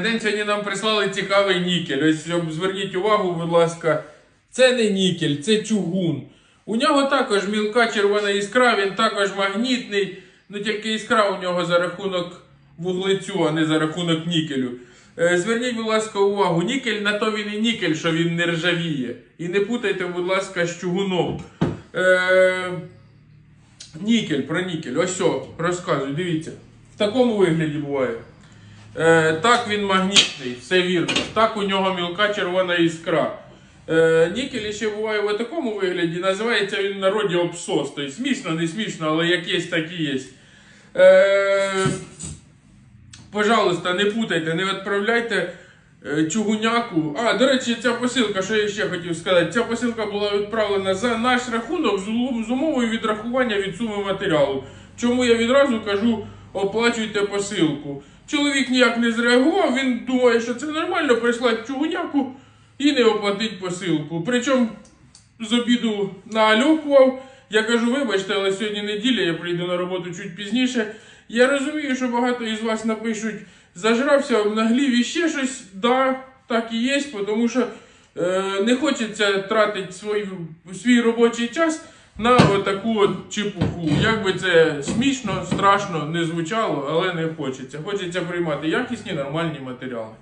День сьогодні нам прислали цікавий нікель. Ось зверніть увагу, будь ласка, це не нікель, це чугун. У нього також мілка червона іскра, він також магнітний, ну тільки іскра у нього за рахунок вуглецю, а не за рахунок нікелю. Е, Зверніть, будь ласка, увагу, нікель на то він і нікель, що він не ржавіє. І не путайте, будь ласка, з чугуном. Е, Нікель, про нікель. Ось о, розказую, дивіться. В такому вигляді буває. Е, так він магнітний, все вірно. Так у нього мілка червона іскра. Е, нікель ще буває в такому вигляді, називається він в народі обсос. Тобто смішно, не смішно, але як є, так і є. Е, пожалуйста, не путайте, не відправляйте е, чугуняку. А, до речі, ця посилка, що я ще хотів сказати, ця посилка була відправлена за наш рахунок з умовою відрахування від суми матеріалу. Чому я відразу кажу, оплачуйте посилку. Чоловік ніяк не зреагував, він думає, що це нормально, прислати чугуняку і не оплатить посилку. Причому з обіду наальокував. Я кажу, вибачте, але сьогодні неділя, я прийду на роботу чуть пізніше. Я розумію, що багато із вас напишуть, зажрався, обнаглів і ще щось. Да, так і є, тому що е, не хочеться тратити свій, свій робочий час на отаку от чепуху. Як би це смішно, страшно не звучало, але не хочеться. Хочеться приймати якісні нормальні матеріали.